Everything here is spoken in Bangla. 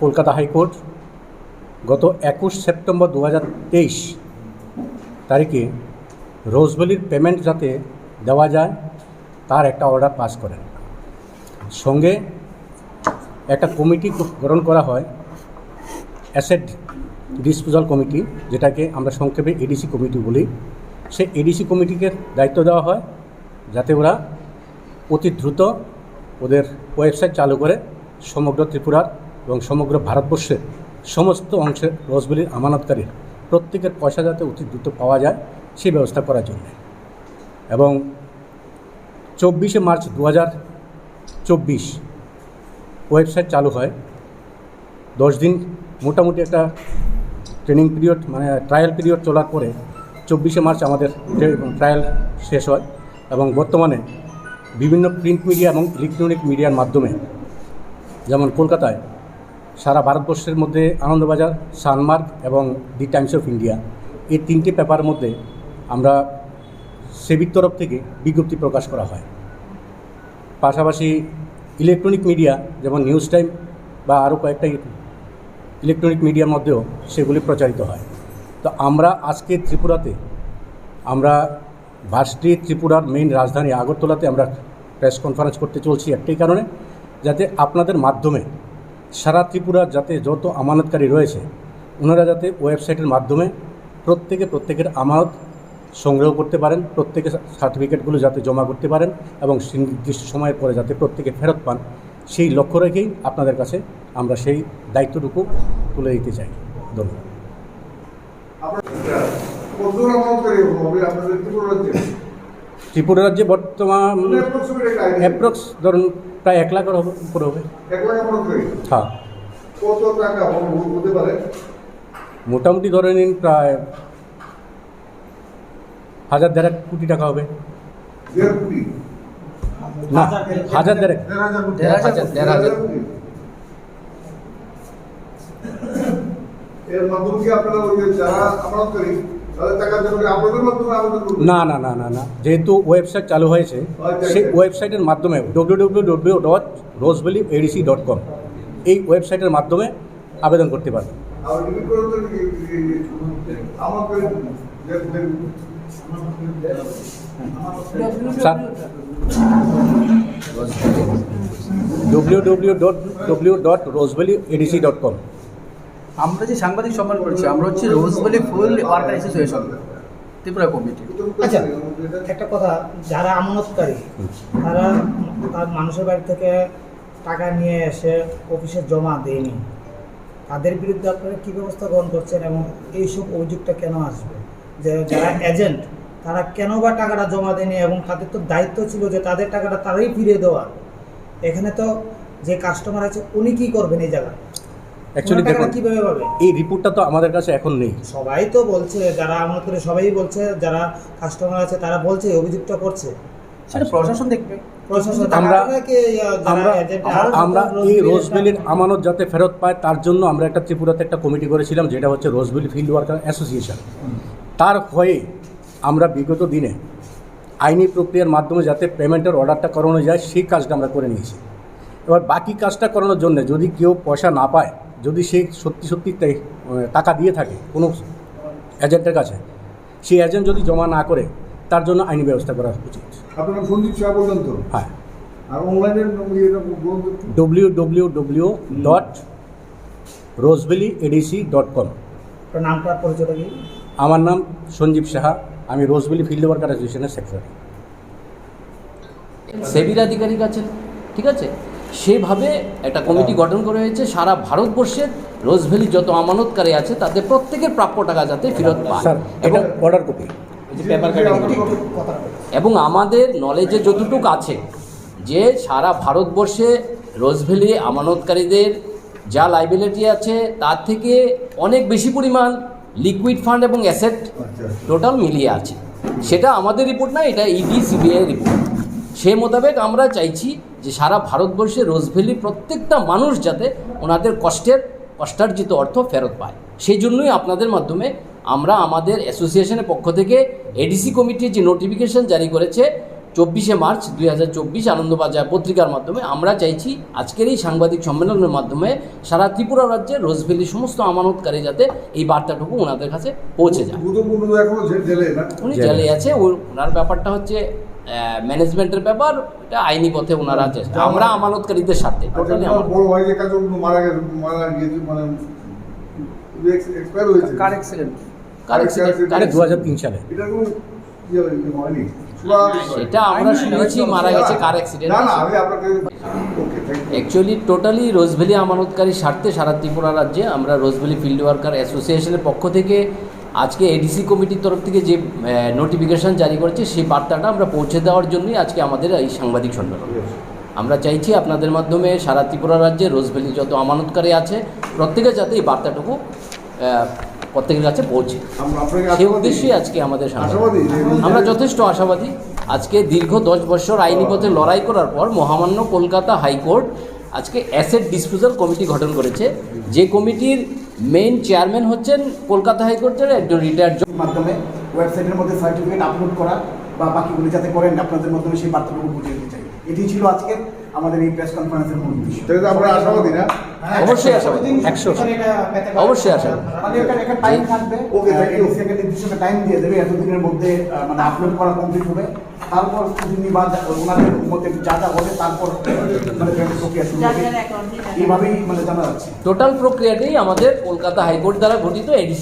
কলকাতা হাইকোর্ট গত একুশ সেপ্টেম্বর দু তেইশ তারিখে রোজভ্যালির পেমেন্ট যাতে দেওয়া যায় তার একটা অর্ডার পাস করেন। সঙ্গে একটা কমিটি গঠন করা হয় অ্যাসেট ডিসপোজাল কমিটি যেটাকে আমরা সংক্ষেপে এডিসি কমিটি বলি। সেই এডিসি কমিটিকে দায়িত্ব দেওয়া হয় যাতে ওরা অতি দ্রুত ওদের ওয়েবসাইট চালু করে সমগ্র ত্রিপুরার এবং সমগ্র ভারতবর্ষের সমস্ত অংশের রসবেলির আমানতকারী। প্রত্যেকের পয়সা যাতে অতি দ্রুত পাওয়া যায়, সেই ব্যবস্থা করার জন্য। এবং চব্বিশে মার্চ দু চব্বিশ ওয়েবসাইট চালু হয়। দশ দিন মোটামুটি একটা ট্রেনিং পিরিয়ড মানে ট্রায়াল পিরিয়ড চলার পরে চব্বিশে মার্চ আমাদের ট্রায়াল শেষ হয়। এবং বর্তমানে বিভিন্ন প্রিন্ট মিডিয়া এবং ইলেকট্রনিক মিডিয়ার মাধ্যমে, যেমন কলকাতায় সারা ভারতবর্ষের মধ্যে আনন্দবাজার সানমার্ক এবং দি টাইমস অফ ইন্ডিয়া, এই তিনটি পেপারের মধ্যে আমরা সেবির তরফ থেকে বিজ্ঞপ্তি প্রকাশ করা হয়। পাশাপাশি ইলেকট্রনিক মিডিয়া যেমন নিউজ টাইম বা আরও কয়েকটা ইলেকট্রনিক মিডিয়ার মধ্যেও সেগুলি প্রচারিত হয়। তো আমরা আজকে ত্রিপুরাতে আমরা ভার্সিটি ত্রিপুরার মেইন রাজধানী আগরতলাতে আমরা প্রেস কনফারেন্স করতে চলছি একটাই কারণে, যাতে আপনাদের মাধ্যমে সারা ত্রিপুরার যাতে যত আমানতকারী রয়েছে, ওনারা যাতে ওয়েবসাইটের মাধ্যমে প্রত্যেকে প্রত্যেকের আমানত সংগ্রহ করতে পারেন প্রত্যেকে সার্টিফিকেটগুলো যাতে জমা করতে পারেন এবং নির্দিষ্ট সময়ের পরে যাতে প্রত্যেকে ফেরত পান, সেই লক্ষ্য রেখেই আপনাদের কাছে আমরা সেই দায়িত্বটুকু তুলে দিতে চাই। ধন্যবাদ। ত্রিপুরা রাজ্যে। বর্তমান। অ্যাপ্রক্স ধরুন প্রায় এক লাখের হবে- উপরে হবে। হ্যাঁ। কত টাকা হ- হতে পারে? মোটামুটি ধরে নিন প্রায় হাজার দেড়েক কোটি টাকা হবে। না হাজার দেড়েক। দেড় হাজার। এর মাধ্যমে কি আপনারা যারা তাদের না না না না না। যেহেতু ওয়েবসাইট চালু হয়েছে সেই ওয়েবসাইটের মাধ্যমে W W W dot Rose Valley ADC dot com এই ওয়েবসাইটের মাধ্যমে আবেদন করতে পারবেন W W dot W dot Rose Valley ADC dot com আমরা যে সাংবাদিক সম্মান করছি, আমরা হচ্ছে Rose Valley full worker association Tripura committee. আচ্ছা একটা কথা, যারা আমানতকারী, তার মানুষের বাড়ি থেকে টাকা নিয়ে এসে অফিসে জমা দেয়নি। তাদের বিরুদ্ধে আপনারা কী ব্যবস্থা গ্রহণ করছেন এবং এইসব অভিযোগটা কেন আসবে? যে যারা এজেন্ট তারা কেন বা টাকাটা জমা দেয়নি এবং তাদের তো দায়িত্ব ছিল যে তাদের টাকাটা তারাই ফিরিয়ে দেওয়া এখানে তো যে কাস্টমার আছে, উনি কী করবেন এই জায়গায়? অ্যাকচুয়ালি দেখুন কীভাবে পাবে? এই রিপোর্টটা তো আমাদের কাছে এখন নেই। সবাই তো বলছে যারা আমানত করে সবাই বলছে যারা কাস্টমার আছে তারা বলছে অভিযোগটা করছে। সেটা প্রশাসন দেখবে। আমরা- আমরা আমরা এই রোজবেলির আমানত যাতে ফেরত পায় তার জন্য আমরা একটা ত্রিপুরাতে একটা কমিটি করেছিলাম যেটা হচ্ছে রোজবেলি ফিল্ড ওয়ার্কার অ্যাসোসিয়েশন তার হয়ে আমরা বিগত দিনে আইনি প্রক্রিয়ার মাধ্যমে যাতে পেমেন্টের অর্ডারটা করানো যায় সেই কাজটা আমরা করে নিয়েছি। এবার বাকি কাজটা করানোর জন্য যদি কেউ পয়সা না পায় যদি সে সত্যি সত্যি টাকা দিয়ে থাকে কোনো এজেন্টের কাছে সেই এজেন্ট যদি জমা না করে তার জন্য আইনি ব্যবস্থা করা উচিত। আপনার শাহ পর্যন্ত হ্যাঁ। আর তো একটু। W W W dot Rose Valley ADC dot com নামটা পরিচয়টা কি? আমার নাম সঞ্জীব সাহা। আমি রোজবেলি ফিল্ড ওয়ার্কার অ্যাসোসিয়েশনের সেক্রেটারি সেবির আধিকারিক আছেন ঠিক আছে? সেভাবে একটা কমিটি গঠন করা হয়েছে। সারা ভারতবর্ষের রোজভ্যালি যত আমানতকারী আছে তাদের প্রত্যেকের প্রাপ্য টাকা যাতে ফেরত পায়। এবং অর্ডার কপি এবং আমাদের নলেজে যতটুকু আছে যে সারা ভারতবর্ষে রোজভ্যালি আমানতকারীদের যা লাইবিলিটি আছে তার থেকে অনেক বেশি পরিমাণ লিকুইড ফান্ড এবং অ্যাসেট টোটাল মিলিয়ে আছে। সেটা আমাদের রিপোর্ট না এটা ইডি সিবিআই রিপোর্ট সে মোতাবেক আমরা চাইছি যে সারা ভারতবর্ষে রোজভ্যালি প্রত্যেকটা মানুষ যাতে ওনাদের কষ্টের কষ্টার্জিত অর্থ ফেরত পায় সেই জন্যই আপনাদের মাধ্যমে আমরা আমাদের অ্যাসোসিয়েশনের পক্ষ থেকে এডিসি কমিটি যে নোটিফিকেশন জারি করেছে চব্বিশে মার্চ দুই হাজার চব্বিশ আনন্দবাজার পত্রিকার মাধ্যমে আমরা চাইছি আজকের এই সাংবাদিক সম্মেলনের মাধ্যমে সারা ত্রিপুরা রাজ্যে রোজভ্যালির সমস্ত আমানতকারী যাতে এই বার্তাটুকু ওনাদের কাছে পৌঁছে যায় উনি জেলে। আছে ওনার ব্যাপারটা হচ্ছে ম্যানেজমেন্টের ব্যাপার এটা আইনি পথে ওনারা চেষ্টা আমরা আমানতকারীদের স্বার্থে আচ্ছা টোটালি বড় ভাই যে মারা গেছে মারা গিয়েছে মানে এক্সপায়ার হয়েছে। কার অ্যাক্সিডেন্ট সালে। এটা কোনো ইয়ে হয়নি সেটা আমরা শুনেছি মারা গেছে car accident actually totally Rose Valley আমানতকারীর স্বার্থে সারা ত্রিপুরা রাজ্যে আমরা রোজভ্যালি ফিল্ড ওয়ার্কার অ্যাসোসিয়েশনের পক্ষ থেকে আজকে এডিসি কমিটির তরফ থেকে যে নোটিফিকেশন জারি করেছে সেই বার্তাটা আমরা পৌঁছে দেওয়ার জন্যই আজকে আমাদের এই সাংবাদিক সম্মেলন। আমরা চাইছি আপনাদের মাধ্যমে সারা ত্রিপুরা রাজ্যে রোজভ্যালি যত আমানতকারী আছে প্রত্যেকে যাতে এই বার্তাটুকু প্রত্যেকের কাছে পৌঁছে। সেই উদ্দেশ্যেই আজকে আমাদের আমরা যথেষ্ট আশাবাদী। আজকে দীর্ঘ দশ বছর আইনি পথে লড়াই করার পর মহামান্য কলকাতা হাইকোর্ট আজকে অ্যাসেট ডিসপোজাল কমিটি গঠন করেছে। যে কমিটির মেইন চেয়ারম্যান হচ্ছেন কলকাতা হাইকোর্টের একজন রিটায়ার্ড মাধ্যমে ওয়েবসাইটের মধ্যে সার্টিফিকেট আপলোড করা বা বাকিগুলি যাতে করেন আপনাদের মাধ্যমে সেই বার্তাটুকু বুঝিয়ে দিতে চাই। এটি ছিল আজকে আমাদের এই প্রেস কনফারেন্সের মূল উদ্দেশ্য। তাহলে তো আমরা আশাবাদী না? অবশ্যই আশাবাদী একশো। অবশ্যই আশাবাদী। মানে এটা একটা টাইম থাকবে। ওকে একটা নির্দিষ্ট টাইম দিয়ে দেবে। এতদিনের মধ্যে মানে আপলোড করা কমপ্লিট হবে। তারপর তিনি বা যা- ওনাদের মতে যা যা বলে তারপর মানে প্রক্রিয়া শুরু হবে। এইভাবেই মানে জানা যাচ্ছে। টোটাল প্রক্রিয়াটি আমাদের কলকাতা হাইকোর্ট দ্বারা গঠিত এডিসি